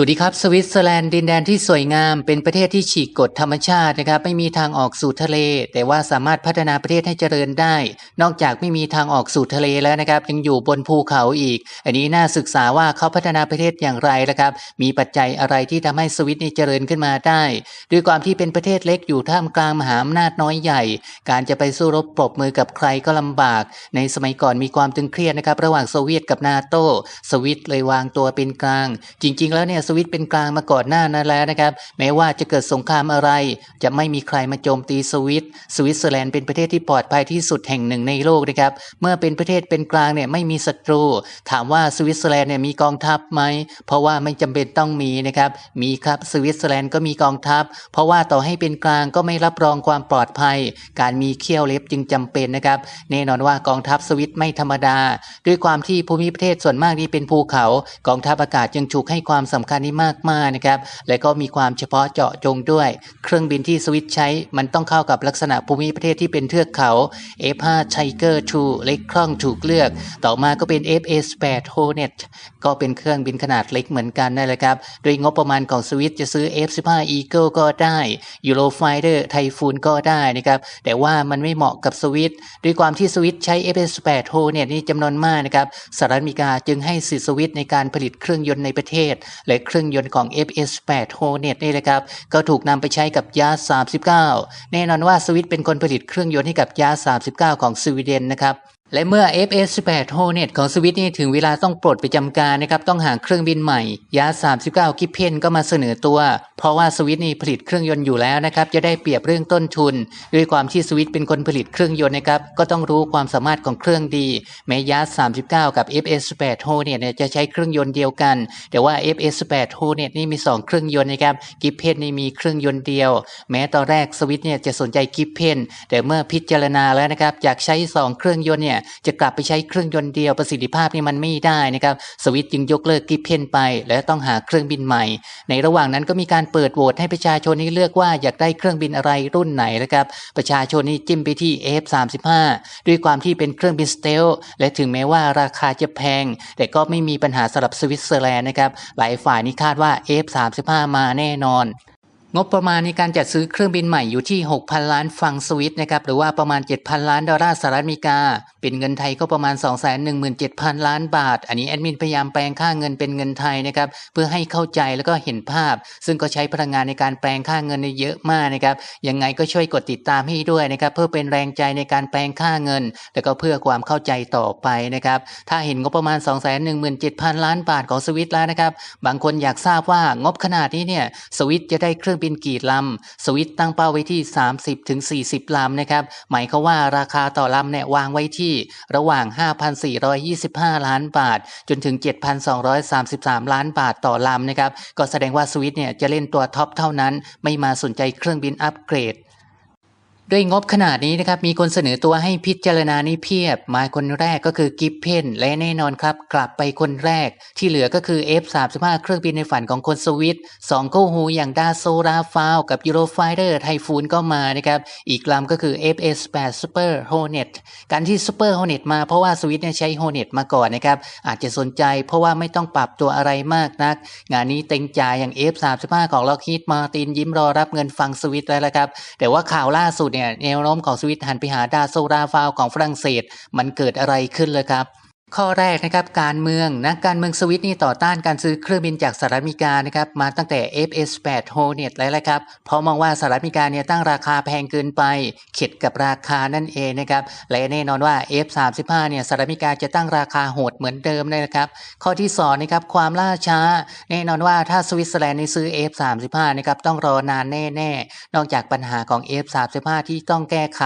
สวัสดีครับ สวิตเซอร์แลนด์ดินแดนที่สวยงามเป็นประเทศที่ฉีกกฎธรรมชาตินะครับไม่มีทางออกสู่ทะเล แต่ว่าสามารถพัฒนาประเทศให้เจริญได้ นอกจากไม่มีทางออกสู่ทะเลแล้วนะครับยังอยู่บนภูเขาอีก อันนี้น่าศึกษาว่าเขาพัฒนาประเทศอย่างไรนะครับมีปัจจัยอะไรที่ทำให้สวิตนี่เจริญขึ้นมาได้ ด้วยความที่เป็นประเทศเล็กอยู่ท่ามกลางมหาอำนาจน้อยใหญ่ การจะไปสู้รบปรบมือกับใครก็ลำบาก ในสมัยก่อนมีความตึงเครียดนะครับระหว่างโซเวียตกับนาโตสวิตเลยวางตัวเป็นกลาง จริง ๆ แล้วเนี่ยสวิตเป็นกลางมาก่อนหน้านั้นแล้วนะครับ แม้ว่าจะเกิดสงครามอะไร จะไม่มีใครมาโจมตีสวิต สวิตเซอร์แลนด์เป็นประเทศที่ปลอดภัยที่สุดแห่งหนึ่งในโลกนะครับ เมื่อเป็นประเทศเป็นกลางเนี่ยไม่มีศัตรู ถามว่าสวิตเซอร์แลนด์เนี่ยมีกองทัพไหม เพราะว่าไม่จำเป็นต้องมีนะครับ มีครับสวิตเซอร์แลนด์ก็มีกองทัพ เพราะว่าต่อให้เป็นกลางก็ไม่รับรองความปลอดภัย การมีเขี้ยวเล็บจึงจำเป็นนะครับแน่นอนว่ากองทัพสวิตไม่ธรรมดา ด้วยความที่ภูมิประเทศส่วนมากนี่เป็นภูเขา กองทัพอากาศจึงถูกให้ความสำคัญนี้มากมากนะครับ และก็มีความเฉพาะเจาะจงด้วย เครื่องบินที่สวิตใช้ มันต้องเข้ากับลักษณะภูมิประเทศที่เป็นเทือกเขา F5 Tiger II เล็กคล่องถูกเลือก ต่อมาก็เป็น FA8 Hornet ก็เป็นเครื่องบินขนาดเล็กเหมือนกันนั่นแหละครับ โดยงบประมาณของสวิตจะซื้อ F15 Eagle ก็ได้ Eurofighter Typhoon ก็ได้นะครับ แต่ว่ามันไม่เหมาะกับสวิตด้วยความที่สวิตใช้ F8 Hornet นี่จำนวนมากนะครับสหรัฐอเมริกาจึงให้สิทธิสวิตในการผลิตเครื่องยนต์ในประเทศ และเครื่องยนต์ของ FS8 Hornet นี่แหละครับ ก็ถูกนำไปใช้กับยา 39 แน่นอนว่าสวิตเป็นคนผลิตเครื่องยนต์ให้กับยา 39 ของสวีเดนนะครับ และเมื่อ FS18 Hornet ของสวิตนี่ถึงเวลาต้องปลดไปจำการนะครับ ต้องหาเครื่องบินใหม่ ยา 39 กิเพนก็มาเสนอตัว เพราะว่าสวิตนี่ผลิตเครื่องยนต์อยู่แล้วนะครับ จะได้เปรียบเรื่องต้นทุน ด้วยความที่สวิตเป็นคนผลิตเครื่องยนต์นะครับ ก็ต้องรู้ความสามารถของเครื่องดี แม้ยา 39 กับ FS18 Hornet เนี่ยจะใช้เครื่องยนต์เดียวกัน แต่ว่า FS18 Hornet นี่มี 2 เครื่องยนต์นะครับ กิเพนนี่มีเครื่องยนต์เดียว แม้ตอนแรกสวิตเนี่ยจะสนใจกิเพนแต่เมื่อพิจารณาแล้วนะครับอยากใช้ 2 เครื่องยนต์เนี่ยจะกลับไปใช้เครื่องยนต์เดียวประสิทธิภาพนี่มันไม่ได้นะครับสวิตจึงยกเลิกกิฟเพนไป และต้องหาเครื่องบินใหม่ ในระหว่างนั้นก็มีการเปิดโหวตให้ประชาชนนี่เลือกว่าอยากได้เครื่องบินอะไรรุ่นไหนนะครับประชาชนนี่จิ้มไปที่ F35 ด้วยความที่เป็นเครื่องบินสเตลและถึงแม้ว่าราคาจะแพง แต่ก็ไม่มีปัญหาสำหรับสวิตเซอร์แลนด์นะครับหลายฝ่ายนี่คาดว่า F35 มาแน่นอน งบประมาณในการจัดซื้อเครื่องบินใหม่อยู่ที่ 6,000 ล้านฟังสวิตนะครับหรือว่าประมาณ 7,000 ล้านดอลลาร์สหรัฐอเมริกา เป็นเงินไทยก็ประมาณ 217,000 ล้านบาท อันนี้แอดมินพยายามแปลงค่าเงินเป็นเงินไทยนะครับเพื่อให้เข้าใจแล้วก็เห็นภาพ ซึ่งก็ใช้พลังงานในการแปลงค่าเงินในเยอะมากนะครับยังไงก็ช่วยกดติดตามให้ด้วยนะครับเพื่อเป็นแรงใจในการแปลงค่าเงิน แล้วก็เพื่อความเข้าใจต่อไปนะครับถ้าเห็นงบประมาณ 217,000 ล้านบาทของสวิตแล้วนะครับบางคนอยากทราบว่างบขนาดนี้เนี่ยสวิตจะได้เครื่องบินกี่ลำ สวิตตั้งเป้าไว้ที่ 30ถึง40 ลำนะครับ หมายความว่าราคาต่อลำเนี่ยวางไว้ที่ระหว่าง 5,425 ล้านบาท จนถึง 7,233 ล้านบาทต่อลำนะครับ ก็แสดงว่าสวิตเนี่ยจะเล่นตัวท็อปเท่านั้น ไม่มาสนใจเครื่องบินอัปเกรด ด้วยงบขนาดนี้นะครับ มีคนเสนอตัวให้พิจารณานี้เพียบ มาคนแรกก็คือกิฟเพนและแน่นอนครับ กลับไปคนแรก ที่เหลือก็คือ F35 เครื่องบินในฝันของคนสวิตสองคู่หูอย่างดาโซราฟาวกับยูโรไฟเดอร์ไทฟูนก็มานะครับ อีกลำก็คือ FS8 Super Hornet การที่ Super Hornet มาเพราะว่าสวิตเนี่ยใช้ Hornet มาก่อนนะครับ อาจจะสนใจเพราะว่าไม่ต้องปรับตัวอะไรมากนัก งานนี้เต็งจ่ายอย่าง F35 ของล็อกฮีดมาตินยิ้มรอรับเงินฟังสวิตแล้วละครับแต่ว่าข่าวล่าสุดเนี่ยแนวโน้มของสวิตหันไปหาดาโซราฟาวของฝรั่งเศส มันเกิดอะไรขึ้นเลยครับ ข้อแรกนะครับการเมืองนัการเมืองสวิตนี่ต่อต้านการซื้อเครื่องบินจากสหรัฐอเมริกานะครับมาตั้งแต่ FS8 Hornet แล้วแหละครับเพราะมองว่าสหรัฐอเมริกาเนี่ยตั้งราคาแพงเกินไป เข็ดกับราคานั่นเองนะครับและแน่นอนว่า F35 เนี่ยสหรัฐอเมริกาจะตั้งราคาโหดเหมือนเดิมเลยนะครับข้อที่สองนะครับความล่าช้า แน่นอนว่าถ้าสวิตเซอร์แลนด์นี่ซื้อ F35 นะครับต้องรอนานแน่ๆ นอกจากปัญหาของ F35 ที่ต้องแก้ไข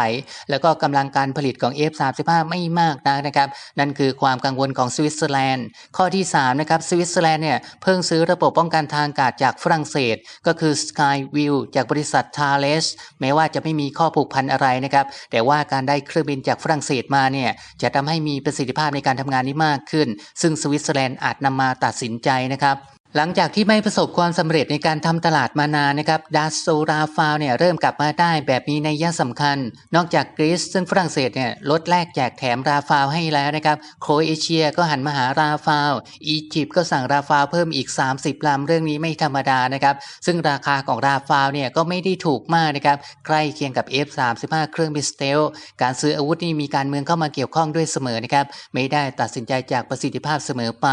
แล้วก็กำลังการผลิตของ F35 ไม่มากนักนะครับนั่นคือความกังวลของสวิตเซอร์แลนด์ ข้อที่3นะครับสวิตเซอร์แลนด์เนี่ยเพิ่งซื้อระบบป้องกันทางอากาศจากฝรั่งเศส ก็คือ Skyview จากบริษัท Thales แม้ว่าจะไม่มีข้อผูกพันอะไรนะครับแต่ว่าการได้เครื่องบินจากฝรั่งเศสมาเนี่ยจะทำให้มีประสิทธิภาพในการทำงานนี้มากขึ้น ซึ่งสวิตเซอร์แลนด์อาจนำมาตัดสินใจนะครับ หลังจากที่ไม่ประสบความสำเร็จในการทำตลาดมานานนะครับดัสโซราฟาวเนี่ยเริ่มกลับมาได้แบบมีนัยสำคัญ นอกจากกรีซซึ่งฝรั่งเศสเนี่ยลดแลกแจกแถมราฟาวให้แล้วนะครับโครเอเชียก็หันมาหาราฟาวอียิปต์ก็สั่งราฟาวเพิ่มอีก 30 ลำเรื่องนี้ไม่ธรรมดานะครับซึ่งราคาของราฟาวเนี่ยก็ไม่ได้ถูกมากนะครับใกล้เคียงกับ F35 เครื่องบินสเตลการซื้ออาวุธนี่มีการเมืองเข้ามาเกี่ยวข้องด้วยเสมอนะครับไม่ได้ตัดสินใจจากประสิทธิภาพเสมอไป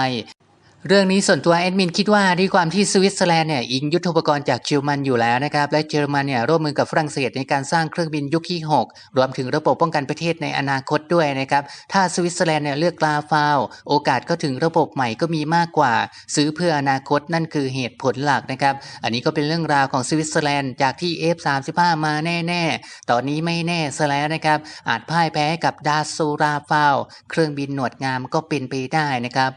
เรื่องนี้ส่วนตัวแอดมินคิดว่าด้วยความที่สวิตเซอร์แลนด์เนี่ยอิงยุทธปกรณ์จากเยอรมันอยู่แล้วนะครับ และเยอรมันเนี่ยร่วมมือกับฝรั่งเศสในการสร้างเครื่องบินยุคที่ 6 รวมถึงระบบป้องกันประเทศในอนาคตด้วยนะครับ ถ้าสวิตเซอร์แลนด์เนี่ยเลือกกลาฟาว โอกาสก็ถึงระบบใหม่ก็มีมากกว่า ซื้อเพื่ออนาคตนั่นคือเหตุผลหลักนะครับ อันนี้ก็เป็นเรื่องราวของสวิตเซอร์แลนด์จากที่ F35 มาแน่ๆ ตอนนี้ไม่แน่ซะแล้วนะครับอาจพ่ายแพ้กับดาซูราฟาว เครื่องบินหนวดงามก็เป็นไปได้นะครับ